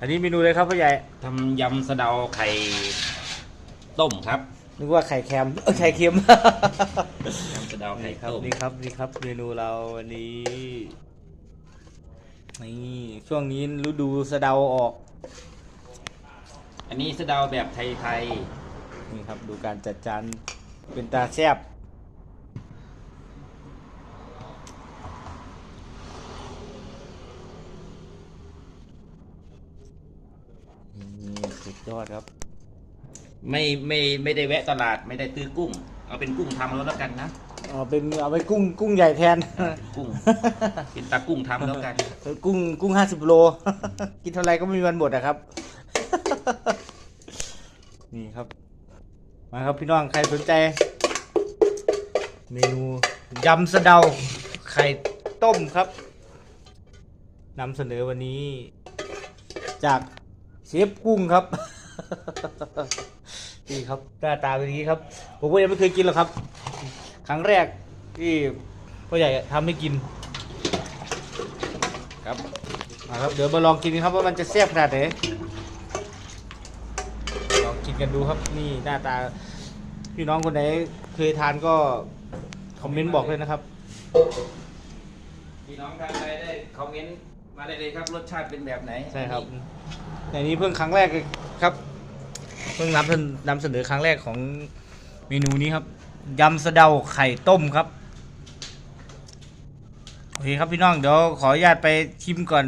อันนี้เมนูเลยครับพ่อใหญ่ทำยำสะเดาไข่ต้มครับนึกว่าไข่แคมเออไข่เค็มยำสะเดาไข่นี่ครับต้มนี่ครับนี่ครับเมนูเราวันนี้นี่ช่วงนี้ฤดูสะเดาออกอันนี้สะเดาแบบไทยนี่ครับดูการจัดจานเป็นตาแซบ สุดยอดครับๆไม่ไม่ไม่ได้แวะตลาดไม่ได้ซื้อกุ้ง เอาเป็นกุ้งทำแล้วแล้วกันนะเอาเป็นเอาไปกุ้งกุ้งใหญ่แทนกุ้ง เป็นตากุ้งทำแล้วกันเออกุ้งกุ้งห้าสิบโล กินเท่าไรก็ไม่มีวันหมดอะครับ นี่ครับ มาครับพี่น้องใครสนใจ เมนูยำสะเดา ไข่ต้มครับนำเสนอวันนี้ จาก เชฟกุ้งครับนี่ครับหน้าตาเป็นอย่างนี้ครับ ผมก็ยังไม่เคยกินหรอกครับ ครั้งแรกที่พ่อใหญ่ทำให้กิน ครับมาครับ เดี๋ยวมาลองกินกันครับว่ามันจะแซ่บขนาดไหนลองกินกันดูครับนี่หน้าตาพี่น้องคนไหนเคยทานก็คอมเมนต์บอกเลยนะครับพี่น้องทานไรได้คอมเมนต์ มาได้เลยครับรสชาติเป็นแบบไหนใช่ครับในนี้เพิ่งครั้งแรกเลยครับ เพิ่งนำนำเสนอครั้งแรกของเมนูนี้ครับยำสะเดาไข่ต้มครับโอเคครับพี่น้องเดี๋ยวขออนุญาตไปชิมก่อน